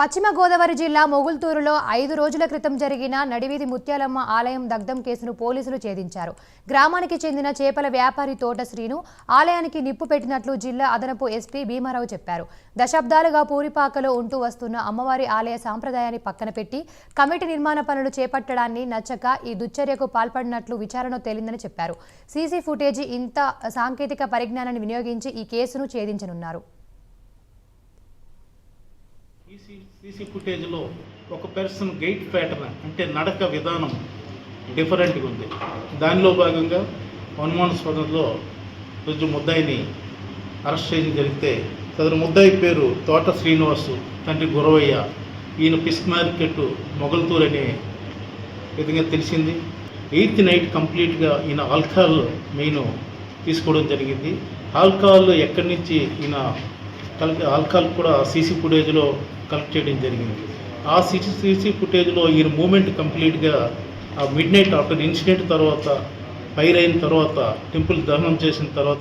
పశ్చిమ గోదావరి జిల్లా మొగుల్తూరులో ఐదు రోజుల క్రితం జరిగిన నడివీధి ముత్యాలమ్మ ఆలయం దగ్ధం కేసును పోలీసులు ఛేదించారు. గ్రామానికి చెందిన చేపల వ్యాపారి తోట శ్రీను ఆలయానికి నిప్పు పెట్టినట్లు జిల్లా అదనపు ఎస్పీ భీమారావు చెప్పారు. దశాబ్దాలుగా పూరిపాకలో ఉంటూ వస్తున్న అమ్మవారి ఆలయ సాంప్రదాయాన్ని పక్కన పెట్టి కమిటీ నిర్మాణ పనులు చేపట్టడాన్ని నచ్చక ఈ దుశ్చర్యకు పాల్పడినట్లు విచారణ తేలిందని చెప్పారు. సీసీ ఫుటేజీ ఇంత సాంకేతిక పరిజ్ఞానాన్ని వినియోగించి ఈ కేసును ఛేదించనున్నారు. సీసీ సీసీ ఫుటేజ్లో ఒక పర్సన్ గైట్ ప్యాటర్న్ అంటే నడక విధానం డిఫరెంట్గా ఉంది. దానిలో భాగంగా అనుమానాస్పదంలో రోజు ముద్దాయిని అరెస్ట్ చేయడం జరిగితే సదరు ముద్దాయి పేరు తోట శ్రీనివాసు తండ్రి గురవయ్య. ఈయన పిస్క్ మార్కెట్ మొగల్తూర్ అనే విధంగా తెలిసింది. ఎయిత్ నైట్ కంప్లీట్గా ఈయన ఆల్కహాల్ మెయిన్ తీసుకోవడం జరిగింది. ఆల్కహాల్ ఎక్కడి నుంచి ఈయన కలిపి ఆల్కహాల్ కూడా సీసీ ఫుటేజ్లో కలెక్ట్ చేయడం జరిగింది. ఆ సీసీ సీసీ ఫుటేజ్లో ఈయన మూమెంట్ కంప్లీట్గా ఆ మిడ్ నైట్ ఆఫ్టర్ ఇన్సిడెంట్ తర్వాత ఫైర్ అయిన తర్వాత టెంపుల్ దహనం చేసిన తర్వాత